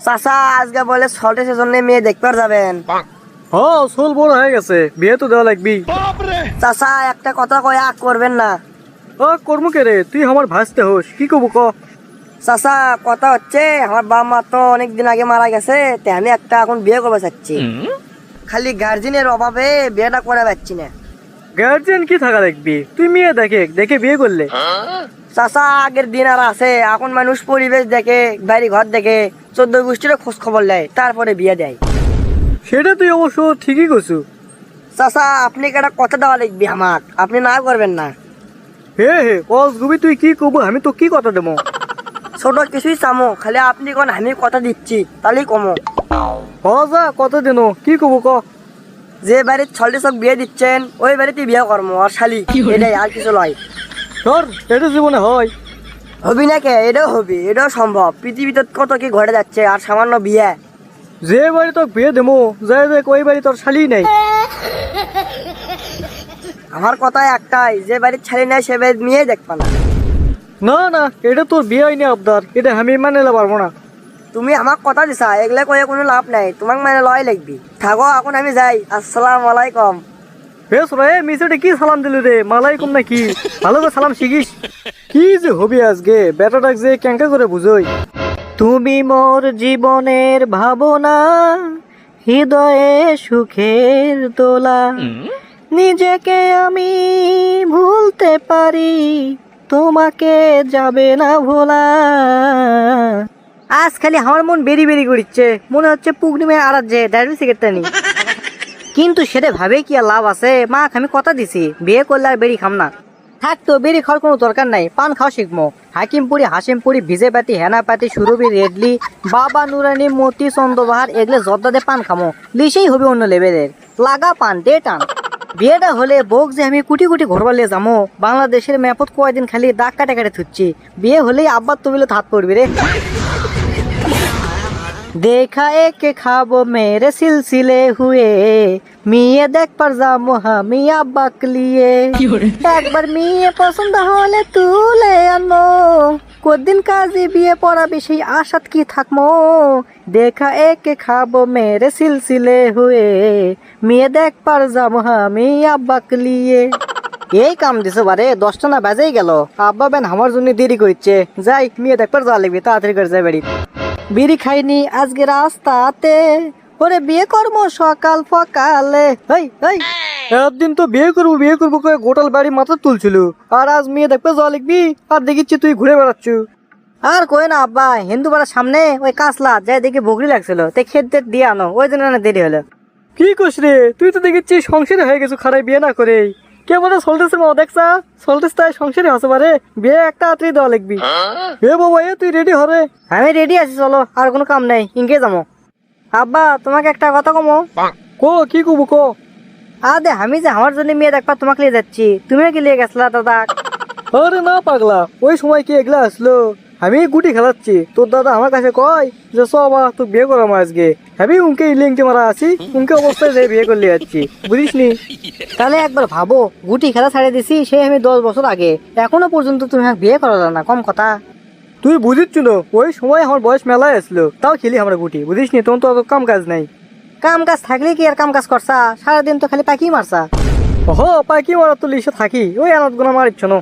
চাচা আজকে বলে সল্টে সেজন্য মেয়ে দেখবার যাবেন। হ সোল বড় হয়ে গেছে বিয়ে তো দেওয়া লাগবি চাচা একটা কথা কয়ে আগ করবেন না। ও কর্ম কে রে? তুই আমার ভাসতে হোস কি কব ক? চাচা কথা হচ্ছে আমার বাবা মা তো অনেক দিন আগে মারা গেছে তাই আমি একটা এখন বিয়ে করতে চাচ্ছি। খালি গার্জেনের অভাবে বিয়েটা করে পাচ্ছি না। গার্জিয়ান কি থাকা দেখবি? তুই মেয়ে দেখে দেখে বিয়ে করলে। চাচা আগের দিন আর আছে। এখন মানুষ পরিবেশ দেখে বাড়ি ঘর দেখে চোদ্দ গোষ্ঠীর খোঁজ খবর নেয় তারপরে বিয়ে দেয়। সেটা তুই অবশ্য ঠিকই করছু। চাচা আপনি কি একটা কথা দেওয়া লিখবি আমার। আপনি না করবেন না। হে হে কস গুবি তুই কি কব আমি তো কি কথা দেবো? ছোট কিছুই চামো খালি আপনি কোন আমি কথা দিচ্ছি তাহলেই কমো। হ যা কত দিন কি কব ক? যে বাড়ির ছলটি সব বিয়ে দিচ্ছেন ওই বাড়িতে বিয়ে কর্ম আর শালি এটাই আর কিছু নয়। ধর এটা জীবনে হয়। হবি না কে এটাও হবি এটাও সম্ভব। পৃথিবীতে কত কি ঘটে যাচ্ছে আর সামান্য বিয়ে। যে বাড়ি তোর বিয়ে দেবো যাই দেখ ওই বাড়ি তোর শালি নাই। আমার কথা একটাই যে বাড়ির ছেলে নেয় সে বাড়ির মেয়ে দেখবা না। না না এটা তোর বিয়ে হয়নি আবদার। এটা আমি মানে নিতে পারব না। তুমি আমার কথা দিছা এগুলা কয়ে কোনো লাভ নাই। তোমাক মানে লয় লাগবি। থাকো এখন আমি যাই। আসসালাম আলাইকুম। বেশ রে মিসেটে কি সালাম দিলি রে? মালাইকুম না কি ভালো করে সালাম শিখিস। কি যে হবি আজকে? বেটাটাক যে ক্যাঙ্কা করে বুঝোই। তুমি মোর জীবনের ভাবনা হৃদয়ে সুখের তোলা। নিজেকে আমি ভুলতে পারি তোমাকে যাবে না ভোলা। আজ খালি আমার মন বেরি বেরি করিচ্ছে। মনে হচ্ছে পুকুরিমে আর যে ডায়রি সিগারেটটা নি কিন্তু সেটা ভাবে কি আর লাভ আছে? মা, আমি কথা দিছি, বিয়ে করলে আর বেরি খাম না। থাক তো, বেরি খাওয়ার কোনো দরকার নাই, পান খাওয়া শিখব হাকিমপুরি, হাসিমপুরি ভিজে পাতি হেনা পাতি সুরভি, রেডলি, বাবা নুরানি, মতি, চন্দ্রবাহার, এগুলো জর্দাতে পান খামো। লিসেই হবে অন্য লেভেলের। লাগা পান, দে টান। বিয়েটা হলে বোক যে আমি কুটি কুটি ঘরবার লিয়ে যাব বাংলাদেশের ম্যাপত কয়দিন খালি দাগ কাটে কাটে থুচ্ছি। বিয়ে হলেই আব্বার তবিলে হাত পড়বি রে। देखा एक खाब मेरे सिलसिले हुए মিয়ে দেখবার যাবো আমি আব্বাক লিয়ে একবার মেয়ে পছন্দ হলে তুলে আনো কদিন কাজে বিয়ে পড়াবি সেই আশাত কি থাকমো দেখা একে খাবো মেরে সিলসিলে হুয়ে মেয়ে দেখবার যাবো আমি আব্বাক লিয়ে এই কাম দিছে বারে দশটা না বাজেই গেল আব্বা বেন আমার জন্য দেরি করছে যাই মেয়ে দেখবার যাওয়া লাগবে তাড়াতাড়ি করে যাই বাড়ি বিড়ি খাইনি আজকে রাস্তাতে। ওরে বিয়ে করব সকাল ফকালে হেই হেই। একদিন তো বিয়ে করব বিয়ে করব করে গোটাল বাড়ি মাথা তুলছিল। আর আজ মেয়ে দেখবে জল লিখবি, আর দেখিচ্ছি তুই ঘুরে বেড়াচ্ছ। আর কই না, আব্বা, হিন্দু পাড়ার সামনে ওই কাঁচলা, যাই দেখি বকরি লাগছিল তাই খেত দিয়ে আনো, ওই জন্য দেরি হলো। কি কস রে, তুই তো দেখেছি সংসারে হয়ে গেছো খারাপ বিয়ে না করে কে বলে সল্টেছে মা দেখছা সল্টেস তাই সংসারে হসে পারে বিয়ে একটা আত্রি দেওয়া লিখবি এ বাবা এ তুই রেডি হরে আমি রেডি আছি চলো আর কোনো কাম নাই ইনকে যাব। আব্বা তোমাকে একটা কথা কমো। কো কি কব কো? আদে আমি যে আমার জন্য মেয়ে দেখবা তোমাকে নিয়ে যাচ্ছি। তুমি কি নিয়ে গেছলা দাদা? আরে না পাগলা ওই সময় কি এগুলা আসলো? আমি গুটি খেলাচ্ছি। তোর দাদা আমার কাছে কয় যে সবা তুই বিয়ে করাম আজকে। আমি উনকে লিঙ্কটি মারা আছি, উনকে অবস্থায় যে বিয়ে করলে যাচ্ছি বুঝিস নি তাহলে একবার ভাবো, গুটি খেলা ছাড়িয়ে দিছি সেই আমি দশ বছর আগে। এখনও পর্যন্ত তুমি বিয়ে করালো না, কম কথা। তুই বুঝিস না ওই সময় আমার বয়স মেলায় আসলো তাও খেলি আমরা গুটি। বুঝিস নি তোর তো অত কাম কাজ নাই। কাম কাজ থাকলে কি আর কাম কাজ করছা? সারাদিন তো খালি পাখি মারছা। ও পাখি মারা তো লিসে থাকি, ওই আনাত গুনা মারিচ্ছ না।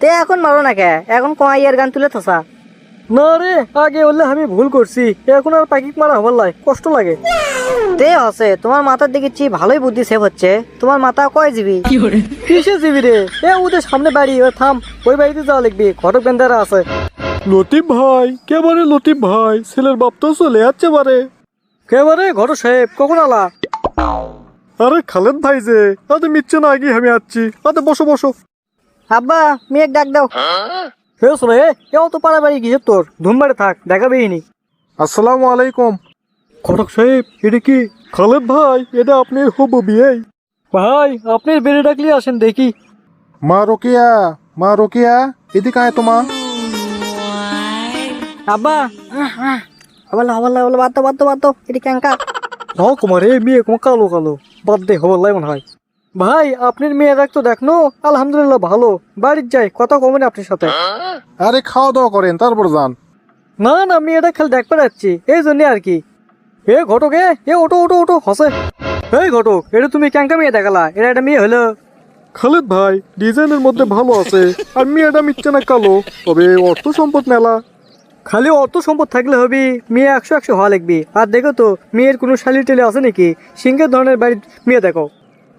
তে এখন মারো না কে? এখন কমাইয়ার গান তুলে থসা? না রে আগে বললে আমি ভুল করছি। এখন আর পাখি মারা হবার লাই কষ্ট লাগে। তে হসে তোমার মাথার দেখেছি ভালোই বুদ্ধি সেভ হচ্ছে? তোমার মাথা কয় জিবি? কিসে জিবি রে? এ ওদের সামনে বাড়ি ও থাম ওই বাড়িতে যাওয়া লিখবি ঘটক বেন্দারা আছে। লতিফ ভাই কেবারে লতিফ ভাই? ছেলের বাপ তো চলে যাচ্ছে বারে। কেবারে ঘটক সাহেব কখন আলা? আরে খালেদ ভাই যে আদে মিচ্ছে না আগে আমি আসছি। আদে বসো বসো। আব্বা মেয়ে ডাক দাও হে শোনো এ কেউ তো পাড়াবাড়ি গিয়ে তোর ধুমবাড়ি থাক দেখাবেই নি আসসালামু আলাইকুম ঘটক সাহেব এটা কি খালেদ ভাই এটা আপনি হবু বিয়ে ভাই আপনি বেড়ে ডাকলে আসেন দেখি মা রোকিয়া মা রোকিয়া এদিকে আয় তোমা আব্বা হবাল্লা হবাল্লা হবাল্লা বাদ বাদ বাদ দাও এটি ক্যাঙ্কা ন কুমার মেয়ে কালো কালো বাদ দে হবাল্লাই মনে হয় ভাই আপনার মেয়ে দেখ তো দেখনো? আলহামদুলিল্লাহ ভালো। বাড়ির যাই কথা কমেন আপনার সাথে। আরে খাওয়া দাওয়া করেন তারপর যান। না না আমি এটা খালি দেখতে যাচ্ছি। এই জন্য আর কি। এ ঘটক এ এ ওটো ওটো ওটো হসে। এই ঘটক এটা তুমি ক্যাঙ্কা মেয়ে দেখালা এটা একটা মেয়ে হলো। খালেদ ভাই ডিজাইনের মধ্যে ভালো আছে আর মেয়েটা মিচ্ছে না কালো। তবে অর্থ সম্পদ মেলা। খালি অর্থ সম্পদ থাকলে হবে মেয়ে একশো একশো হওয়া লাগবি। আর দেখো তো মেয়ের কোনো শালি টেলে আছে নাকি? সিংহের ধরনের বাড়ির মেয়ে দেখো।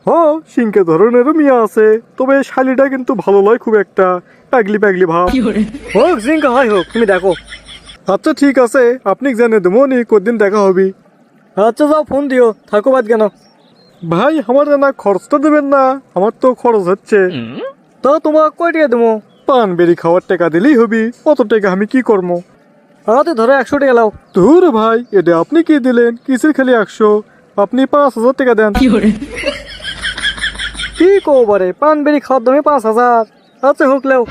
হ সিংকে ধরনেরও মেয়ে আছে তবে শালিটা কিন্তু ভালো নয় খুব একটা। প্যাগলি প্যাগলি ভাব। হোক সিংহ হয় হোক তুমি দেখো। আচ্ছা ঠিক আছে আপনি জানে দেবো নি কদিন দেখা হবি। আচ্ছা যাও ফোন দিও থাকো বাদ কেন। ভাই আমার না খরচটা দেবেন না আমার তো খরচ হচ্ছে। তো তোমার কয় টাকা দেবো? পান বেরি খাওয়ার টাকা দিলেই হবি অত টাকা আমি কি করব? হাতে ধরো একশো টাকা লাও। ধুর ভাই এটা আপনি কি দিলেন? কিসের খালি একশো? আপনি পাঁচ হাজার টাকা দেন। কি কো পানবেরি পান বেরি খাওয়ার দামে পাঁচ হাজার। আচ্ছা হোক, লাও।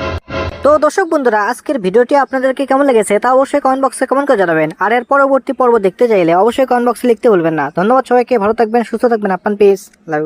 তো দর্শক বন্ধুরা, আজকের ভিডিওটি আপনাদেরকে কেমন লেগেছে তা অবশ্যই কমেন্ট বক্সে কমেন্ট করে জানাবেন। আর এর পরবর্তী পর্ব দেখতে চাইলে অবশ্যই কমেন্ট বক্সে লিখতে ভুলবেন না। ধন্যবাদ সবাইকে, ভালো থাকবেন, সুস্থ থাকবেন আপনার পিস লাভ